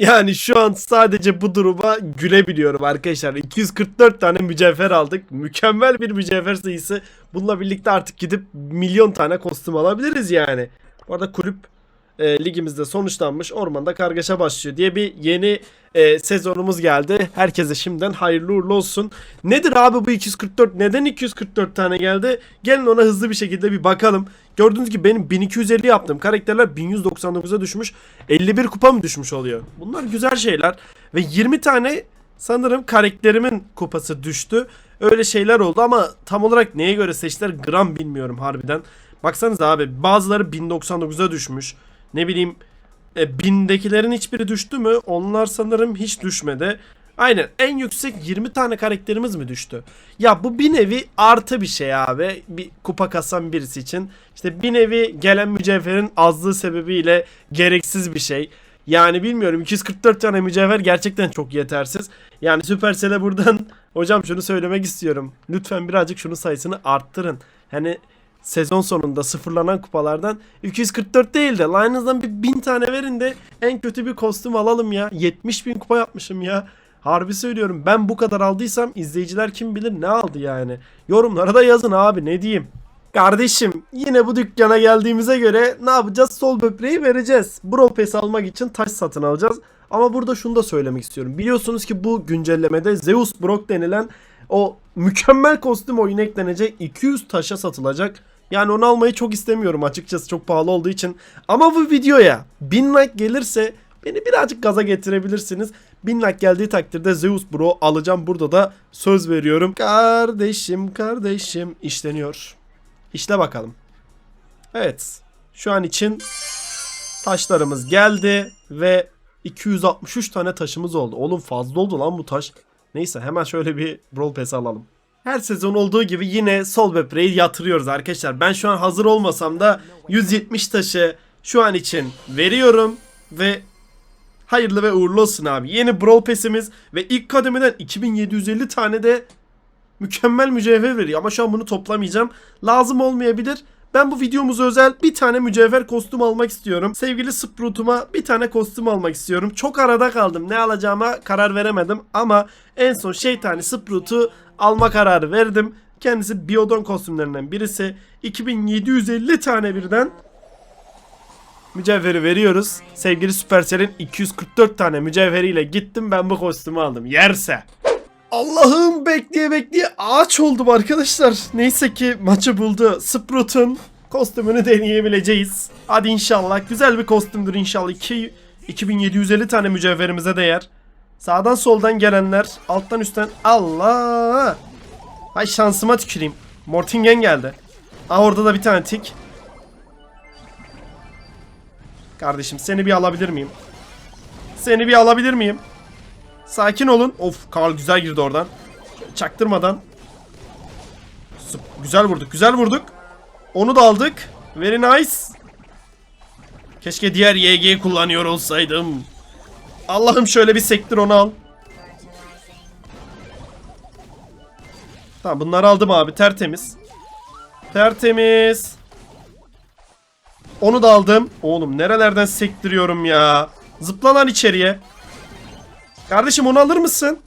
Yani şu an sadece bu duruma gülebiliyorum arkadaşlar. 244 tane mücevher aldık. Mükemmel bir mücevher sayısı. Bununla birlikte artık gidip milyon tane kostüm alabiliriz yani. Bu arada kulüp e, ligimizde sonuçlanmış. Ormanda kargaşa başlıyor diye bir yeni e, sezonumuz geldi. Herkese şimdiden hayırlı uğurlu olsun. Nedir abi bu 244? Neden 244 tane geldi? Gelin ona hızlı bir şekilde bir bakalım. Gördüğünüz gibi benim 1250 yaptım. Karakterler 1199'a düşmüş. 51 kupa mı düşmüş oluyor? Bunlar güzel şeyler. Ve 20 tane sanırım karakterimin kupası düştü. Öyle şeyler oldu ama tam olarak neye göre seçtiler gram bilmiyorum harbiden. Baksanıza abi bazıları 1099'a düşmüş. Ne bileyim e, bindekilerin hiçbiri düştü mü? Onlar sanırım hiç düşmedi. Aynen en yüksek 20 tane karakterimiz mi düştü? Ya bu bir nevi artı bir şey abi. Bir kupa kasan birisi için. İşte bir nevi gelen mücevherin azlığı sebebiyle gereksiz bir şey. Yani bilmiyorum 244 tane mücevher gerçekten çok yetersiz. Yani Supercell'e buradan hocam şunu söylemek istiyorum. Lütfen birazcık şunun sayısını arttırın. Hani sezon sonunda sıfırlanan kupalardan 244 değil de Lions'dan bir 1000 tane verin de en kötü bir kostüm alalım ya. 70 bin kupa yapmışım ya. Harbi söylüyorum ben bu kadar aldıysam izleyiciler kim bilir ne aldı yani. Yorumlara da yazın abi ne diyeyim. Kardeşim yine bu dükkana geldiğimize göre ne yapacağız? Sol böbreği vereceğiz. Brawl Pass almak için taş satın alacağız. Ama burada şunu da söylemek istiyorum. Biliyorsunuz ki bu güncellemede Zeus Brock denilen o mükemmel kostüm oyuna eklenecek 200 taşa satılacak. Yani onu almayı çok istemiyorum açıkçası çok pahalı olduğu için. Ama bu videoya 1000 like gelirse beni birazcık gaza getirebilirsiniz. 1000 like geldiği takdirde Zeus Bro alacağım burada da söz veriyorum. Kardeşim kardeşim işleniyor. İşle bakalım. Evet. Şu an için taşlarımız geldi ve 263 tane taşımız oldu. Oğlum fazla oldu lan bu taş. Neyse hemen şöyle bir Brawl Pass alalım. Her sezon olduğu gibi yine sol böbreği yatırıyoruz arkadaşlar. Ben şu an hazır olmasam da 170 taşı şu an için veriyorum ve hayırlı ve uğurlu olsun abi. Yeni Brawl Pass'imiz ve ilk kademeden 2750 tane de mükemmel mücevher veriyor. Ama şu an bunu toplamayacağım. Lazım olmayabilir. Ben bu videomuza özel bir tane mücevher kostüm almak istiyorum. Sevgili Sprout'uma bir tane kostüm almak istiyorum. Çok arada kaldım. Ne alacağıma karar veremedim. Ama en son şeytani Sprout'u alma kararı verdim. Kendisi Biodon kostümlerinden birisi. 2750 tane birden mücevheri veriyoruz. Sevgili Supercell'in 244 tane mücevheriyle gittim ben bu kostümü aldım. Yerse. Allah'ım bekleye bekleye ağaç oldum arkadaşlar. Neyse ki maçı buldu. Sprout'un kostümünü deneyebileceğiz. Hadi inşallah. Güzel bir kostümdür inşallah. 2, 2750 tane mücevherimize değer. Sağdan soldan gelenler. Alttan üstten. Allah! Ay şansıma tüküreyim. Mortingen geldi. Aa orada da bir tane tik. Kardeşim seni bir alabilir miyim? Seni bir alabilir miyim? Sakin olun. Of Karl güzel girdi oradan. Çaktırmadan. Güzel vurduk. Güzel vurduk. Onu da aldık. Very nice. Keşke diğer YG kullanıyor olsaydım. Allah'ım şöyle bir sektir onu al. Tamam bunları aldım abi tertemiz. Tertemiz. Onu da aldım. Oğlum nerelerden sektiriyorum ya. Zıpla lan içeriye. Kardeşim onu alır mısın?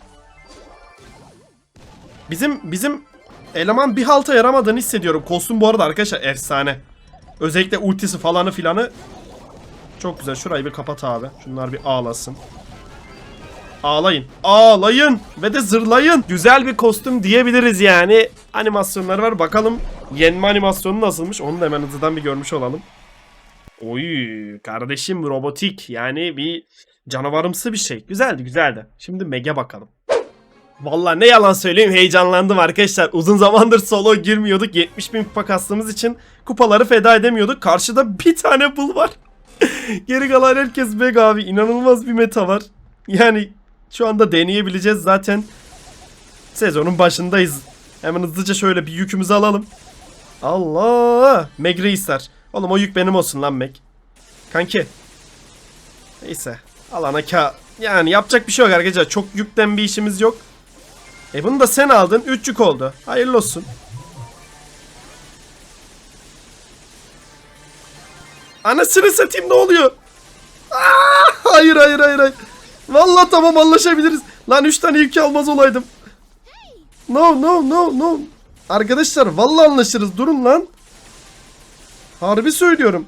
Bizim bizim eleman bir halta yaramadığını hissediyorum. Kostüm bu arada arkadaşlar efsane. Özellikle ultisi falanı filanı çok güzel. Şurayı bir kapat abi. Şunlar bir ağlasın. Ağlayın. Ağlayın ve de zırlayın. Güzel bir kostüm diyebiliriz yani. Animasyonları var. Bakalım yenme animasyonu nasılmış. Onu da hemen hızlıdan bir görmüş olalım. Oy kardeşim robotik yani bir canavarımsı bir şey. Güzeldi güzeldi. Şimdi Meg'e bakalım. Vallahi ne yalan söyleyeyim heyecanlandım arkadaşlar. Uzun zamandır solo girmiyorduk. 70 bin kupa kastığımız için kupaları feda edemiyorduk. Karşıda bir tane bul var. Geri kalan herkes Meg abi. İnanılmaz bir meta var. Yani şu anda deneyebileceğiz zaten. Sezonun başındayız. Hemen hızlıca şöyle bir yükümüzü alalım. Allah! Meg reisler. Oğlum o yük benim olsun lan Meg. Kanki. Neyse. Alana ka... Yani yapacak bir şey yok arkadaşlar. Çok yükten bir işimiz yok. E bunu da sen aldın. 3 yük oldu. Hayırlı olsun. Anasını satayım ne oluyor? Aa, hayır hayır hayır hayır. Vallahi tamam anlaşabiliriz. Lan 3 tane yükü almaz olaydım. No no no no. Arkadaşlar vallahi anlaşırız. Durun lan. Harbi söylüyorum.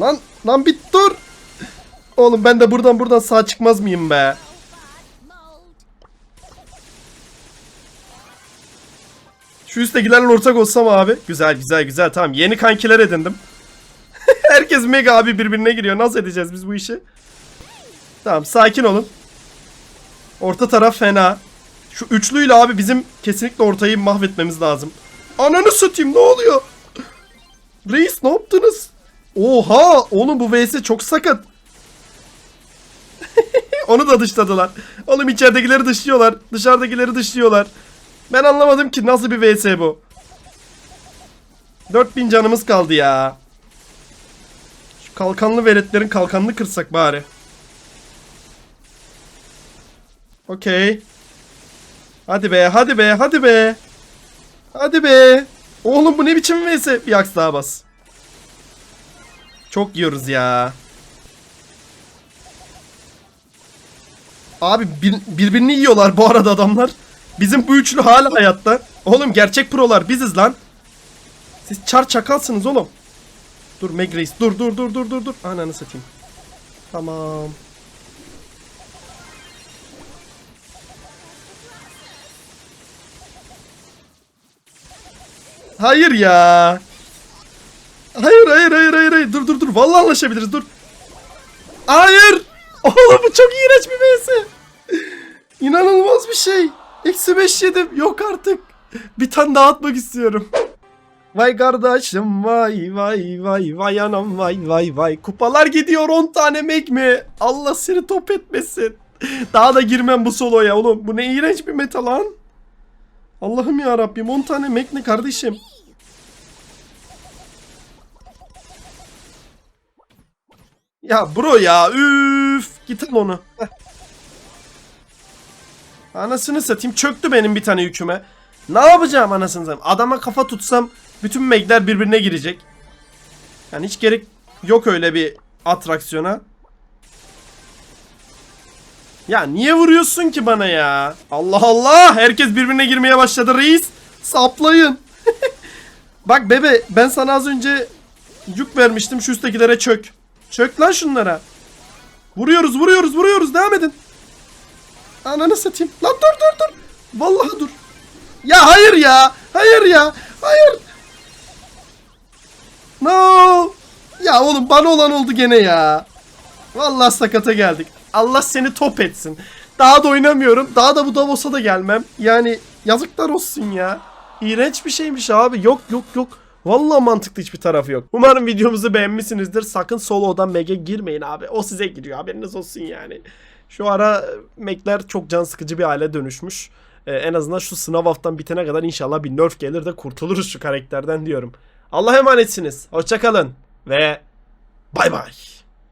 Lan lan bir dur. Oğlum ben de buradan buradan sağ çıkmaz mıyım be? Şu üsttekilerle ortak olsam abi. Güzel güzel güzel tamam. Yeni kankiler edindim. Herkes mega abi birbirine giriyor. Nasıl edeceğiz biz bu işi? Tamam sakin olun. Orta taraf fena. Şu üçlüyle abi bizim kesinlikle ortayı mahvetmemiz lazım. Ananı satayım ne oluyor? Reis ne yaptınız? Oha oğlum bu vs çok sakat. Onu da dışladılar. Oğlum içeridekileri dışlıyorlar. Dışarıdakileri dışlıyorlar. Ben anlamadım ki nasıl bir vs bu. 4000 canımız kaldı ya. Kalkanlı veletlerin kalkanını kırsak bari. Okey. Hadi be, hadi be, hadi be. Hadi be. Oğlum bu ne biçim vs? Bir aks daha bas. Çok yiyoruz ya. Abi bir- birbirini yiyorlar bu arada adamlar. Bizim bu üçlü hala hayatta. Oğlum gerçek prolar biziz lan. Siz çar çakalsınız oğlum. Dur Meg dur dur dur dur dur dur. Ananı satayım. Tamam. Hayır ya. Hayır hayır hayır hayır hayır. Dur dur dur. Vallahi anlaşabiliriz dur. Hayır. Oğlum bu çok iğrenç bir vs. İnanılmaz bir şey. Eksi 5 yedim. Yok artık. Bir tane daha atmak istiyorum. Vay kardeşim vay vay vay vay anam vay vay vay. Kupalar gidiyor 10 tane mek mi? Allah seni top etmesin. Daha da girmem bu soloya oğlum. Bu ne iğrenç bir meta lan. Allah'ım ya Rabbim 10 tane mek ne kardeşim? Ya bro ya üf git al onu. Heh. Anasını satayım çöktü benim bir tane yüküme. Ne yapacağım anasını satayım? Adama kafa tutsam bütün megler birbirine girecek. Yani hiç gerek yok öyle bir atraksiyona. Ya niye vuruyorsun ki bana ya? Allah Allah herkes birbirine girmeye başladı reis. Saplayın. Bak bebe ben sana az önce yük vermiştim şu üsttekilere çök. Çök lan şunlara. Vuruyoruz vuruyoruz vuruyoruz devam edin. Ananı satayım. Lan dur dur dur. Vallahi dur. Ya hayır ya. Hayır ya. Hayır. Ya oğlum bana olan oldu gene ya. Vallahi sakata geldik. Allah seni top etsin. Daha da oynamıyorum. Daha da bu Davos'a da gelmem. Yani yazıklar olsun ya. İğrenç bir şeymiş abi. Yok yok yok. Vallahi mantıklı hiçbir tarafı yok. Umarım videomuzu beğenmişsinizdir. Sakın solo'dan Meg'e girmeyin abi. O size giriyor. Haberiniz olsun yani. Şu ara Meg'ler çok can sıkıcı bir hale dönüşmüş. Ee, en azından şu sınav haftan bitene kadar inşallah bir nerf gelir de kurtuluruz şu karakterden diyorum. Allah'a emanetsiniz. Hoşçakalın ve bay bay.